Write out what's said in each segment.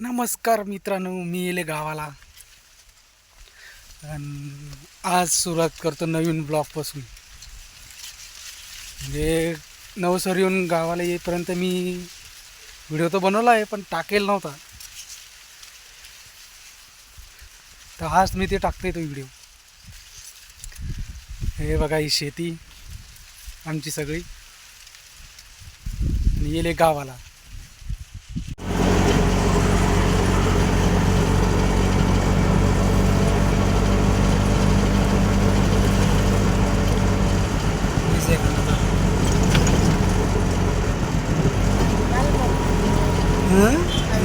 नमस्कार मित्रांनो मी येले गावाला. आज सुरुवात करतो नवीन ब्लॉगपासून म्हणजे नवसर येऊन गावाला येईपर्यंत मी व्हिडिओ तर बनवला आहे पण टाकेल नव्हता. तर आज मी ते टाकते तो व्हिडिओ. हे बघा ही शेती आमची सगळी. आणि येले गावाला.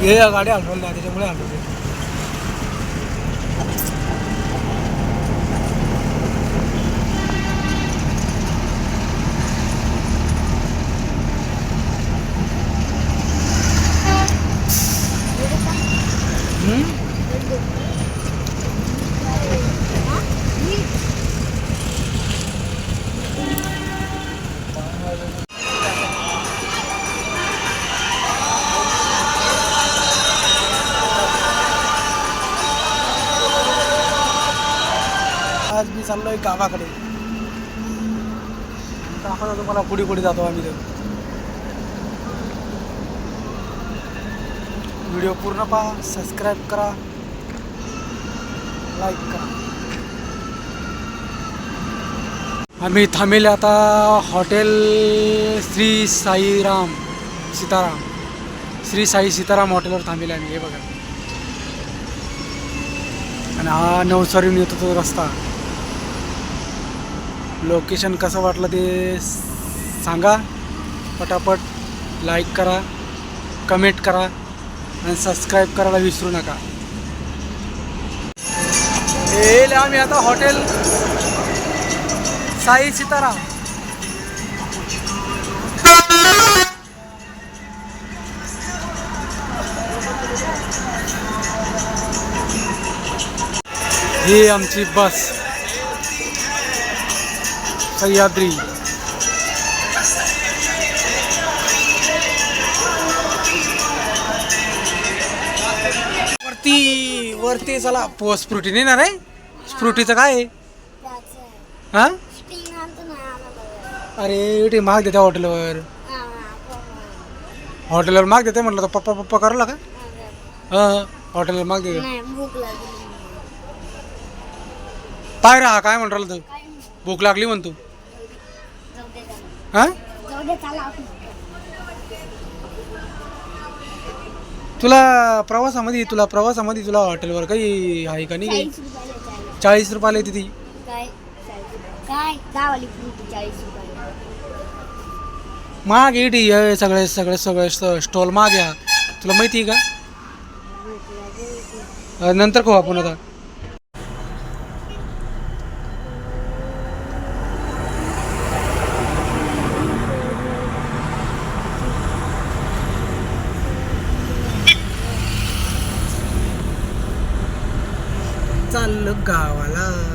हं? हे या गाड्या हलवल्या त्याच्यामुळे हलवले हं? आज चाललो आहे गावाकडे. दाखवतो तुम्हाला कुठे कुठे जातो आम्ही व्हिडिओ पूर्ण पहा सबस्क्राईब करा लाईक करा. आम्ही थांबेल आता हॉटेल श्री साईराम सीताराम. श्री साई सीताराम हॉटेलवर थांबेल आम्ही हे बघा. आणि हा नवसारीहून येतो तो रस्ता. लोकेशन कसं वाटलं ते सांगा. पटापट लाईक करा कमेंट करा आणि सबस्क्राईब करायला विसरू नका. येईल आम्ही आता हॉटेल साई सीताराम. ही आमची बस सह्याद्री. वरती वरती चला पो स्प्रुटी येणार आहे? स्फ्रुटीचं स्प्रुटीचं काय आहे? हा? अरे ते माग देते हॉटेलवर. हॉटेलवर माग देते म्हटलं तर पप्पा पप्पा करला का? हा हॉटेलवर माग देते. पाय राहा काय म्हणतो तू? भूक लागली म्हणतो. हा. तुला प्रवासामध्ये तुला प्रवासामध्ये तुला हॉटेलवर काही आहे का नाही काही? चाळीस रुपयाला येते ती माग हे सगळे सगळे सगळे स्टॉल माग या तुला माहिती आहे का? नंतर खाऊ आपण आता. चाललो गावाला दुसरं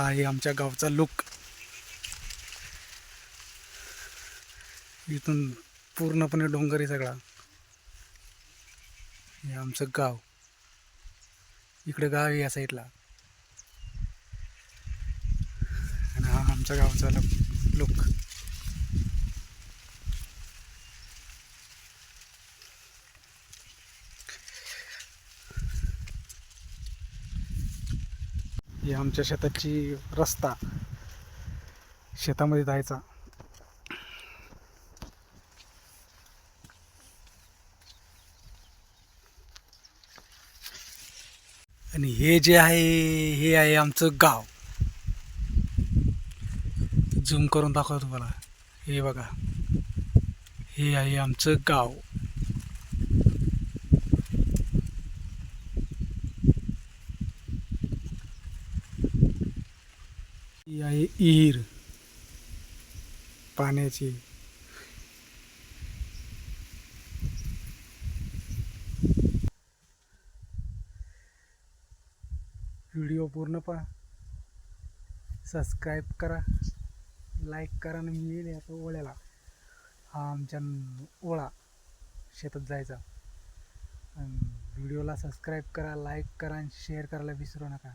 हा आहे आमच्या गावचा लुक. इथून पूर्णपणे डोंगर आहे सगळा. हे आमचं गाव. इकडे गाव आहे या साईडला. आणि हा आमच्या गावचा लुक. ही आमच्या शेताची रस्ता शेतामध्ये जायचा. आणि हे जे आहे हे आहे आमचं गाव. झूम करून दाखवतो तुम्हाला. हे बघा. हे आहे आमचं गाव. ही आहे इहीर. पाण्याची. व्हिडिओ पूर्ण पहा. सबस्क्राईब करा. लाईक करा आणि मी येईल आता ओळ्याला. हा आमच्या ओळा शेतात जायचा. व्हिडिओला सबस्क्राईब करा लाईक करा आणि शेअर करायला विसरू नका.